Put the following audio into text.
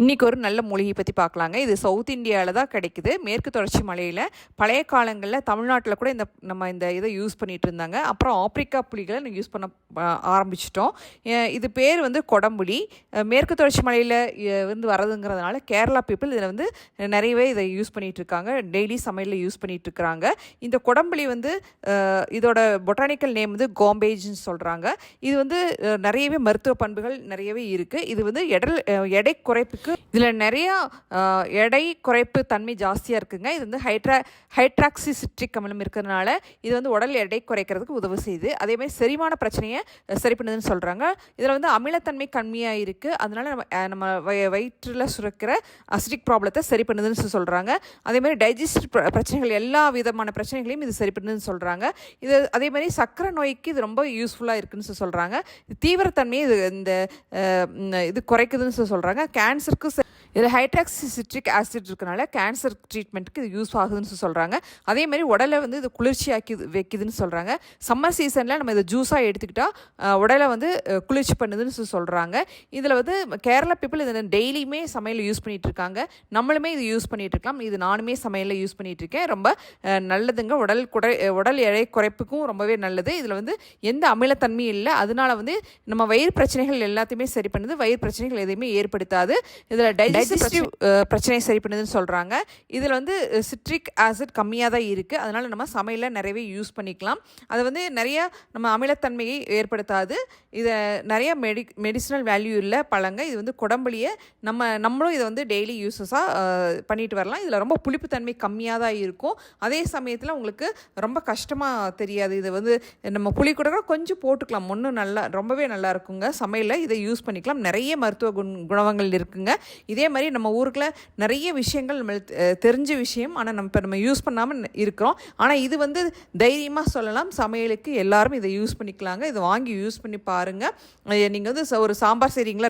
இன்றைக்கி ஒரு நல்ல மூலிகை பற்றி பார்க்கலாங்க. இது சவுத் இந்தியாவில் தான் கிடைக்குது. மேற்கு தொடர்ச்சி மலையில். பழைய காலங்களில் தமிழ்நாட்டில் கூட இந்த நம்ம இந்த இதை யூஸ் பண்ணிகிட்டு இருந்தாங்க. அப்புறம் ஆப்பிரிக்கா புலிகளை யூஸ் பண்ண ஆரம்பிச்சிட்டோம். இது பேர் வந்து கொடம்புலி. மேற்கு தொடர்ச்சி மலையில் வந்து வரதுங்கிறதுனால கேரளா பீப்புள் இதில் வந்து நிறையவே இதை யூஸ் பண்ணிகிட்டு இருக்காங்க. டெய்லி சமையலில் யூஸ் பண்ணிகிட்டு இருக்கிறாங்க இந்த கொடம்புலி வந்து இதோட பொட்டானிக்கல் நேம் வந்து கோம்பேஜ்னு சொல்கிறாங்க இது வந்து நிறையவே மருத்துவ பண்புகள் நிறையவே இருக்குது இது வந்து எடல் எடை குறைப்பு இருக்குது இதில் நிறையா எடை குறைப்பு தன்மை ஜாஸ்தியாக இருக்குங்க. இது வந்து ஹைட்ரா ஹைட்ராக்சி சிட்ரிக் அமிலம் இருக்கிறதுனால இது வந்து உடல் எடை குறைக்கிறதுக்கு உதவு செய்யுது. அதே மாதிரி செரிமான பிரச்சனையை சரி பண்ணுதுன்னு சொல்கிறாங்க இதில் வந்து அமிலத்தன்மை கம்மியாக இருக்குது அதனால நம்ம நம்ம வய வயிற்றில் சுரக்கிற அசிடிக் ப்ராப்ளத்தை சரி பண்ணுதுன்னு சொல்கிறாங்க அதே மாதிரி டைஜஸ்ட் பிரச்சனைகள் எல்லா விதமான பிரச்சனைகளையும் இது சரி பண்ணுதுன்னு சொல்கிறாங்க இது அதே மாதிரி சக்கரை நோய்க்கு இது ரொம்ப யூஸ்ஃபுல்லாக இருக்குதுன்னு சொல்கிறாங்க தீவிரத்தன்மையை இது இந்த இது குறைக்குதுன்னு சொல்கிறாங்க கேன்சர் ഡിസ്കസ് இதில் ஹைட்ராக்சி சிட்ரிக் ஆசிட் இருக்கனால கேன்சர் ட்ரீட்மெண்ட்டுக்கு இது யூஸ் ஆகுதுன்னு சொல்கிறாங்க அதே மாதிரி உடலை வந்து இது குளிர்ச்சியாக்கி வைக்குதுன்னு சொல்கிறாங்க சம்மர் சீசனில் நம்ம இதை ஜூஸாக எடுத்துக்கிட்டால் உடலை வந்து குளிர்ச்சி பண்ணுதுன்னு சொல்கிறாங்க இதில் வந்து கேரளா பீப்புள் இதை டெய்லியுமே சமையல் யூஸ் பண்ணிகிட்டு இருக்காங்க. நம்மளுமே இது யூஸ் பண்ணிகிட்டு இருக்கலாம். இது நானுமே சமையலில் யூஸ் பண்ணிகிட்டு இருக்கேன். ரொம்ப நல்லதுங்க. உடல் குடை உடல் எடை குறைப்புக்கும் ரொம்பவே நல்லது. இதில் வந்து எந்த அமிலத்தன்மையும் இல்லை. அதனால வந்து நம்ம வயிறு பிரச்சனைகள் எல்லாத்தையுமே சரி பண்ணுது. வயிறு பிரச்சனைகள் எதையுமே ஏற்படுத்தாது. இதில் டைஜஸ்டிவ் பிரச்சனையை சரி பண்ணுதுன்னு சொல்கிறாங்க இதில் வந்து சிட்ரிக் ஆசிட் கம்மியாக தான் இருக்குது அதனால் நம்ம சமையலில் நிறையவே யூஸ் பண்ணிக்கலாம். அது வந்து நிறைய நம்ம அமிலத்தன்மையை ஏற்படுத்தாது. இதை நிறைய மெடி மெடிசினல் வேல்யூ இல்லை பழங்க. இது வந்து குடம்புலியை நம்ம நம்மளும் இதை வந்து டெய்லி யூஸஸாக பண்ணிட்டு வரலாம். இதில் ரொம்ப புளிப்புத்தன்மை கம்மியாக தான் இருக்கும். அதே சமயத்தில் உங்களுக்கு ரொம்ப கஷ்டமாக தெரியாது. இது வந்து நம்ம புளி கூட கொஞ்சம் போட்டுக்கலாம். ஒன்றும் நல்லா ரொம்பவே நல்லா இருக்குங்க. சமையலில் இதை யூஸ் பண்ணிக்கலாம். நிறைய மருத்துவ குண குணங்கள் இருக்குங்க. இதே அதே மாதிரி நம்ம ஊருக்குள்ள நிறைய விஷயங்கள் நம்மளுக்கு தெரிஞ்ச விஷயம் ஆனால் நம்ம இப்போ நம்ம யூஸ் பண்ணாமல் இருக்கிறோம். ஆனால் இது வந்து தைரியமாக சொல்லலாம். சமையலுக்கு எல்லாரும் இதை யூஸ் பண்ணிக்கலாங்க. இதை வாங்கி யூஸ் பண்ணி பாருங்கள் நீங்கள் வந்து ஒரு சாம்பார் செய்கிறீங்களா